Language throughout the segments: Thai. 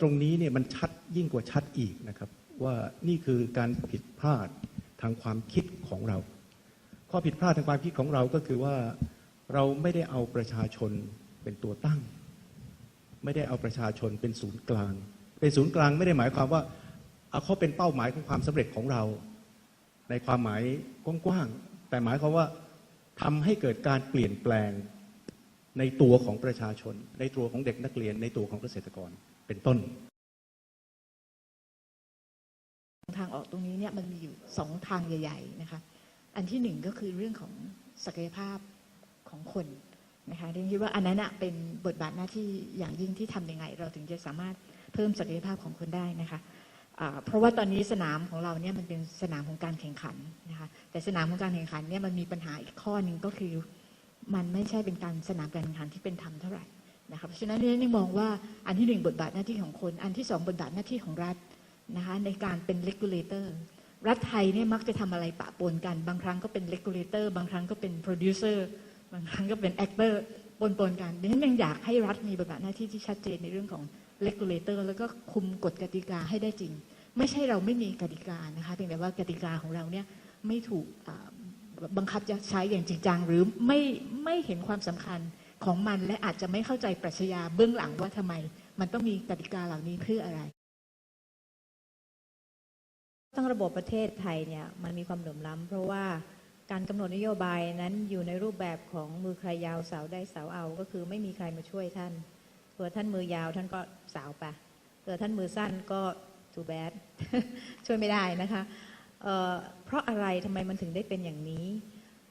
ตรงนี้เนี่ยมันชัดยิ่งกว่าชัดอีกนะครับ ว่านี่คือการผิดพลาดทางความคิดของเรา ข้อผิดพลาดทางความคิดของเราก็คือว่าเราไม่ได้เอาประชาชนเป็นตัวตั้ง ไม่ได้เอาประชาชนเป็นศูนย์กลาง เป็นศูนย์กลางไม่ได้หมายความว่าเอาเขาเป็นเป้าหมายของความสำเร็จของเรา ในความหมายกว้างๆแต่หมายความว่าทำให้เกิดการเปลี่ยนแปลง ในตัวของประชาชน ในตัวของเด็กนักเรียน ในตัวของเกษตรกรเป็นต้น ทางออกตรงนี้เนี่ยมันมีอยู่สองทางใหญ่ ๆนะคะ อันที่หนึ่งก็คือเรื่องของศักยภาพของคนนะคะเรียนคิดว่าอันนั้นเป็นบทบาทหน้าที่อย่างยิ่งที่ทำยังไง เราถึงจะสามารถเพิ่มศักยภาพของคนได้นะคะเพราะว่าตอนนี้สนามของเราเนี่ยมันเป็นสนามของการแข่งขันนะคะแต่สนามของการแข่งขันเนี่ยมันมีปัญหาอีกข้อหนึ่งก็คือ มันไม่ใช่เป็นการสนามการแข่งขันที่เป็นธรรมเท่าไหร่นะคะเพราะฉะนั้นเนี่ยนี่มองว่าอันที่หนึ่งบทบาทหน้าที่ของคน อันที่สองบทบาทหน้าที่ของรัฐนะคะในการเป็น regulator รัฐไทยเนี่ยมักจะทำอะไรปะปนกัน บางครั้งก็เป็น regulator บางครั้งก็เป็น producer บางครั้งก็เป็น actor ปนปนกันดังนั้นยังอยากให้รัฐมีบทบาทหน้าที่ที่ชัดเจนในเรื่องของ regulator แล้วก็คุมกฎกติกาให้ได้จริง ไม่ใช่เราไม่มีกติกานะคะเพียงแต่ว่ากติกาของเราเนี่ยไม่ถูก บังคับจะใช้อย่างจริงจังหรือไม่ไม่เห็นความสำคัญของมัน และอาจจะไม่เข้าใจปรัชญาเบื้องหลังว่าทำไม มันต้องมีกติกาเหล่านี้เพื่ออะไรทั้งระบบประเทศไทยเนี่ยมันมีความเหลื่อมล้ำเพราะว่าการกำหนดนโยบายนั้นอยู่ในรูปแบบของมือใครยาวสาวได้สาวเอาก็คือไม่มีใครมาช่วยท่านเผื่อท่านมือยาวท่านก็สาวไปเผื่อท่านมือสั้นก็ too bad ช่วยไม่ได้นะคะ เพราะอะไรทำไมมันถึงได้เป็นอย่างนี้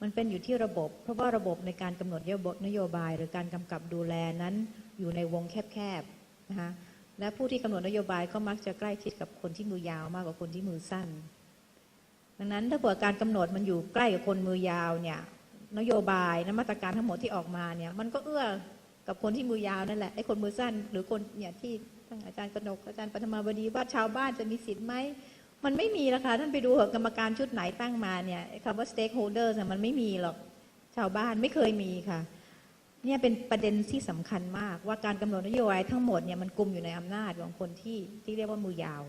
มันเป็นอยู่ที่ระบบ เพราะว่าระบบในการกำหนดนโยบาย หรือการกำกับดูแลนั้นอยู่ในวงแคบๆนะคะและผู้ที่กำหนดนโยบายก็มักจะใกล้ชิดกับคนที่มือยาวมากกว่าคนที่มือสั้น ดังนั้นถ้าเผื่อการกำหนดมันอยู่ใกล้กับคนมือยาวเนี่ยนโยบายนมาตรการทั้งหมดที่ออกมาเนี่ยมันก็เอื้อกับคนที่มือยาวนั่นแหละไอ้คนมือสั้น หรือคนเนี่ยที่ทั้งอาจารย์กนกอาจารย์ปฐมบดีว่าชาวบ้านจะมีสิทธิ์ไหม มันไม่มีละค่ะท่านไปดูหอะกรรมการชุดไหนตั้งมาเนี่ยคำว่า stakeholders เนี่ยมันไม่มีหรอกชาวบ้านไม่เคยมีค่ะ เนี่ยเป็นประเด็นที่สำคัญมากว่าการกำหนดนโยบายทั้งหมดเนี่ยมันกลุ่มอยู่ในอำนาจของคนที่ที่เรียกว่ามือยาว